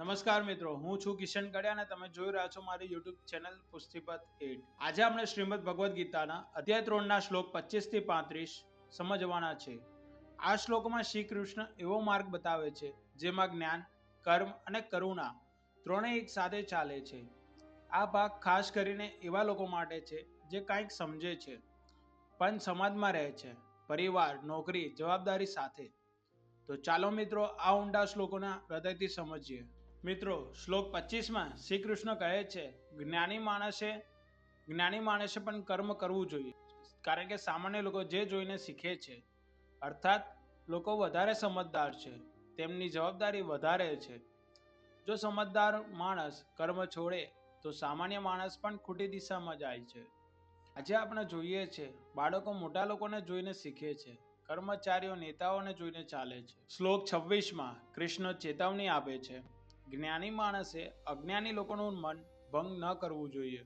નમસ્કાર મિત્રો, હું છું કિશન કડિયા અને તમે જોઈ રહ્યા છો મારી યુટ્યુબ ચેનલ પુસ્તિપત એટ આજે આપણે શ્રીમદ ભગવદ્ ગીતાના અધ્યાય ત્રણના શ્લોક પચીસથી પાંત્રીસ સમજવાના છે. આ શ્લોકમાં શ્રી કૃષ્ણ એવો માર્ગ બતાવે છે, જેમાં જ્ઞાન, કર્મ અને કરુણા ત્રણેય એક સાથે ચાલે છે. આ ભાગ ખાસ કરીને એવા લોકો માટે છે, જે કંઈક સમજે છે, પણ સમાજમાં રહે છે, પરિવાર, નોકરી, જવાબદારી સાથે. તો ચાલો મિત્રો, આ ઊંડા શ્લોકોના હૃદયથી સમજીએ. મિત્રો, શ્લોક પચીસમાં શ્રી કૃષ્ણ કહે છે, જ્ઞાની માણસે જ્ઞાની માણસે પણ કર્મ કરવું જોઈએ. કારણ કે સામાન્ય લોકો જે જોઈને શીખે છે, અર્થાત લોકો વધારે સમજદાર છે, તેમની જવાબદારી વધારે છે. જો સમજદાર માણસ કર્મ છોડે, તો સામાન્ય માણસ પણ ખોટી દિશામાં જાય છે. આજે આપણે જોઈએ છે, બાળકો મોટા લોકોને જોઈને શીખે છે, કર્મચારીઓ નેતાઓને જોઈને ચાલે છે. શ્લોક છવ્વીસમાં કૃષ્ણ ચેતવણી આપે છે જ્ઞાની માણસે અજ્ઞાની લોકોનું મન ભંગ ન કરવું જોઈએ.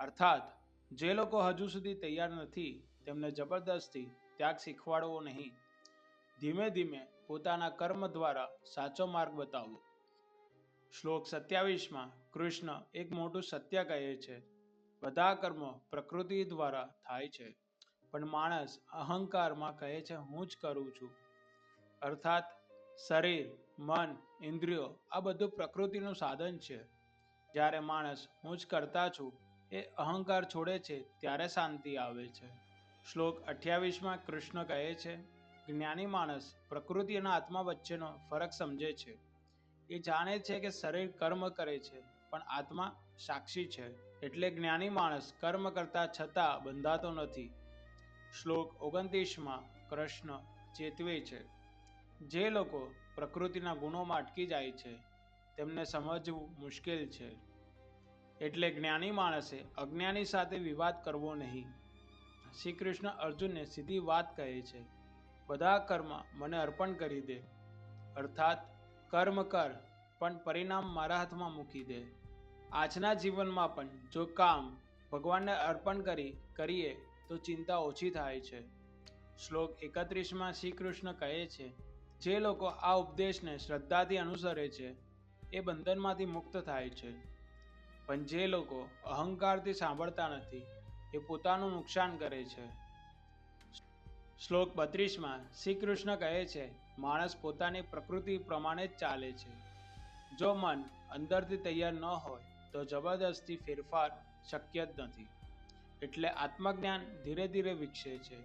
અર્થાત, જે લોકો હજુ સુધી તૈયાર નથી, તેમને જબરદસ્તી ત્યાગ શીખવાડવો નહીં. ધીમે ધીમે પોતાના કર્મ દ્વારા સાચો માર્ગ બતાવવો શ્લોક સત્યાવીસમાં કૃષ્ણ એક મોટું સત્ય કહે છે, બધા કર્મો પ્રકૃતિ દ્વારા થાય છે, પણ માણસ અહંકારમાં કહે છે, હું જ કરું છું અર્થાત શરીર, મન, ઇન્દ્રિયો આ બધું પ્રકૃતિનું સાધન છે. જ્યારે માણસ હું જ કરતા છું, એ અહંકાર છોડે છે, ત્યારે શાંતિ આવે છે. શ્લોક અઠ્યાવીસમાં કૃષ્ણ કહે છે, જ્ઞાની માણસ પ્રકૃતિ અને આત્મા વચ્ચેનો ફરક સમજે છે. એ જાણે છે કે શરીર કર્મ કરે છે, પણ આત્મા સાક્ષી છે. એટલે જ્ઞાની માણસ કર્મ કરતા છતાં બંધાતો નથી. શ્લોક ઓગણત્રીસમાં કૃષ્ણ ચેતવે છે જે લોકો પ્રકૃતિના ગુણોમાં અટકી જાય છે, તેમને સમજવું મુશ્કેલ છે. એટલે જ્ઞાની માણસે અજ્ઞાની સાથે વિવાદ કરવો નહીં. શ્રી કૃષ્ણ અર્જુનને સીધી વાત કહે છે, બધા કર્મ મને અર્પણ કરી દે. અર્થાત, કર્મ કર, પણ પરિણામ મારા હાથમાં મૂકી દે. આજના જીવનમાં પણ જો કામ ભગવાનને અર્પણ કરી, કરીએ તો ચિંતા ઓછી થાય છે. શ્લોક એકત્રીસમાં શ્રી કૃષ્ણ કહે છે જે લોકો આ ઉપદેશને શ્રદ્ધાથી અનુસરે છે, એ બંધનમાંથી મુક્ત થાય છે. પણ જે લોકો અહંકારથી સાંભળતા નથી, એ પોતાનું નુકસાન કરે છે. શ્લોક બત્રીસમાં શ્રી કૃષ્ણ કહે છે, માણસ પોતાની પ્રકૃતિ પ્રમાણે જ ચાલે છે. જો મન અંદરથી તૈયાર ન હોય, તો જબરદસ્તી ફેરફાર શક્ય જ નથી. એટલે આત્મજ્ઞાન ધીરે ધીરે વિકસે છે.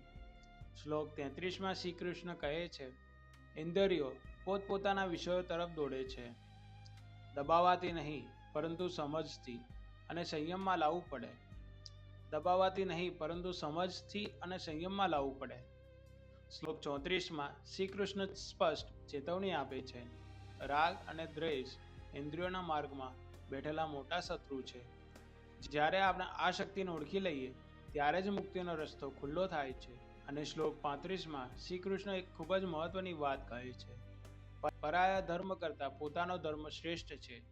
શ્લોક તેત્રીસમાં શ્રી કૃષ્ણ કહે છે ઇન્દ્રિયો પોતપોતાના વિષયો તરફ દોડે છે. દબાવાથી નહીં, પરંતુ સમજથી અને સંયમમાં લાવવું પડે. દબાવાથી નહીં, પરંતુ સમજથી અને સંયમમાં લાવવું પડે. શ્લોક ચોત્રીસમાં શ્રી કૃષ્ણ સ્પષ્ટ ચેતવણી આપે છે. રાગ અને દ્વેષ ઇન્દ્રિયોના માર્ગમાં બેઠેલા મોટા શત્રુ છે. જ્યારે આપણે આ શક્તિને ઓળખી લઈએ, ત્યારે જ મુક્તિનો રસ્તો ખુલ્લો થાય છે. અને શ્લોક પાંત્રીસમાં શ્રી કૃષ્ણ એક ખૂબ જ મહત્વની વાત કહે છે. પરાયા ધર્મ કરતાં પોતાનો ધર્મ શ્રેષ્ઠ છે.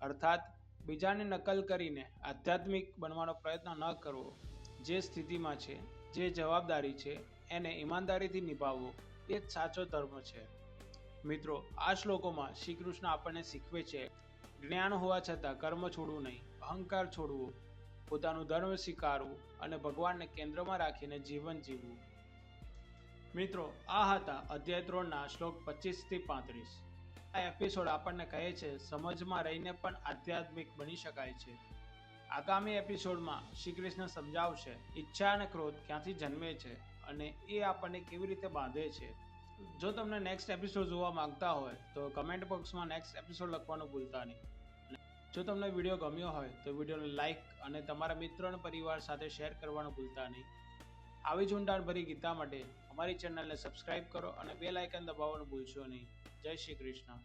અર્થાત, બીજાને નકલ કરીને આધ્યાત્મિક બનવાનો પ્રયત્ન ન કરવો, જે સ્થિતિમાં છે, જે જવાબદારી છે, એને ઈમાનદારીથી નિભાવવો, એ જ સાચો ધર્મ છે. મિત્રો, આ શ્લોકોમાં શ્રી કૃષ્ણ આપણને શીખવે છે, જ્ઞાન હોવા છતાં કર્મ છોડવું નહીં, અહંકાર છોડવું, પોતાનું ધર્મ સ્વીકારવું અને ભગવાનને કેન્દ્રમાં રાખીને જીવન જીવવું. મિત્રો, આ હતા અધ્યાય ત્રણના શ્લોક પચીસથી પાંત્રીસ. આ એપિસોડ આપણને કહે છે, સમજમાં રહીને પણ આધ્યાત્મિક બની શકાય છે. આગામી એપિસોડમાં શ્રી કૃષ્ણ સમજાવશે, ઈચ્છા અને ક્રોધ ક્યાંથી જન્મે છે અને એ આપણને કેવી રીતે બાંધે છે? જો તમને નેક્સ્ટ એપિસોડ જોવા માંગતા હોય, તો કમેન્ટ બોક્સમાં નેક્સ્ટ એપિસોડ લખવાનું ભૂલતા નહીં. જો તમને વીડિયો ગમ્યો હોય, તો વિડીયોને લાઇક અને તમારા મિત્રો અને પરિવાર સાથે શેર કરવાનું ભૂલતા નહીં. આવી જ ઊંડાણભરી ગીતા માટે અમારી ચેનલને સબસ્ક્રાઇબ કરો અને બે લાઇકન દબાવવાનું ભૂલશો નહીં. જય શ્રી કૃષ્ણ.